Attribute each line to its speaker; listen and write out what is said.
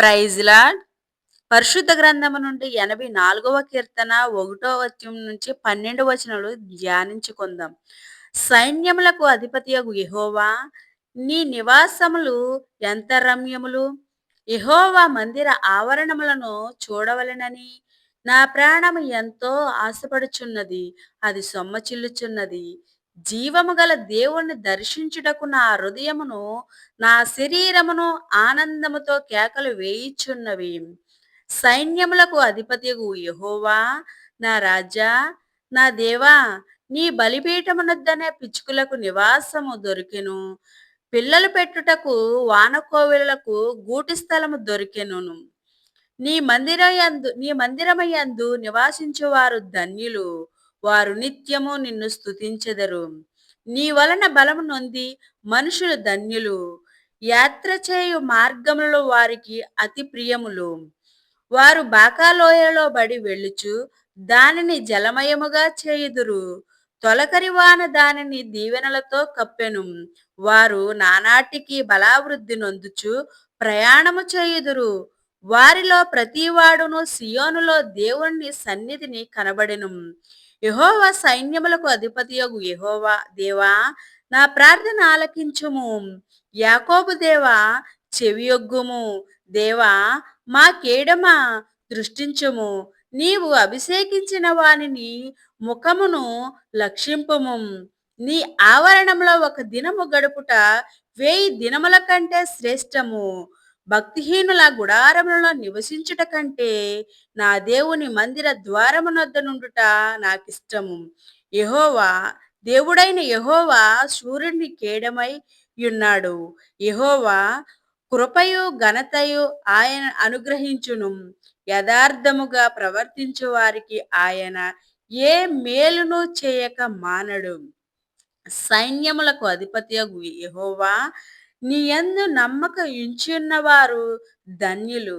Speaker 1: Praise పరిశుద్ధ గ్రంథము నుండి ఎనభై నాలుగవ కీర్తన ఒకటో వచనం నుంచి పన్నెండు వచనాలు ధ్యానించుకుందాం. సైన్యములకు అధిపతియగు యహోవా నీ నివాసములు ఎంత రమ్యములు? యహోవా మందిర ఆవరణములను చూడవలెనని నా ప్రాణము ఎంతో ఆశపడుచున్నది అది సొమ్మచిల్లుచున్నది జీవము గల దేవుణ్ణి దర్శించుటకు నా హృదయమును నా శరీరమును ఆనందముతో కేకలు వేయిచున్నవి. సైన్యములకు అధిపతియగు యహోవా నా రాజా నా దేవా నీ బలిపీఠమునొద్దనే పిచ్చుకులకు నివాసము దొరికెను. పిల్లలు పెట్టుటకు వానకోవిలకు గూటి స్థలము దొరికెను నీ మందిరయందు నీ మందిరమయందు నివాసించువారు ధన్యులు. వారు నిత్యము నిన్ను స్తుతించెదరు. నీ వలన బలము నొంది మనుషులు ధన్యులు. యాత్ర చేయు మార్గములలో వారికి అతి ప్రియములు. వారు బాకాలోయలో బడి వెళ్ళుచు దానిని జలమయముగా చేయుదురు. తొలకరి వాన దానిని దీవెనలతో కప్పెను. వారు నానాటికి బలావృద్ధి నొందుచు ప్రయాణము చేయుదురు. వారిలో ప్రతివాడును సియోనులో దేవుని సన్నిధిని కనబడెను. యహోవా సైన్యములకు అధిపతియగు యహోవా దేవా నా ప్రార్థన ఆలకించుము. యాకోబు దేవా చెవియొగ్గుము. దేవా మా కేడమా దృష్టించుము. నీవు అభిషేకించిన వానిని ముఖమును లక్షింపుము. నీ ఆవరణంలో ఒక దినము గడుపుట వేయి దినముల కంటే శ్రేష్టము. భక్తిహీనుల గుడారములలో నివసించుట కంటే నా దేవుని మందిర ద్వారమునొద్ద నుండుట నాకిష్టము. యహోవా దేవుడైన యహోవా సూర్యుని కేడమై ఉన్నాడు యహోవా కృపయు ఘనతయు ఆయన అనుగ్రహించును. యథార్థముగా ప్రవర్తించు వారికి ఆయన ఏ మేలును చేయక మానడు. సైన్యములకు అధిపతియగు యహోవా నీ యందు నమ్మకం ఉంచున్న వారు ధన్యులు.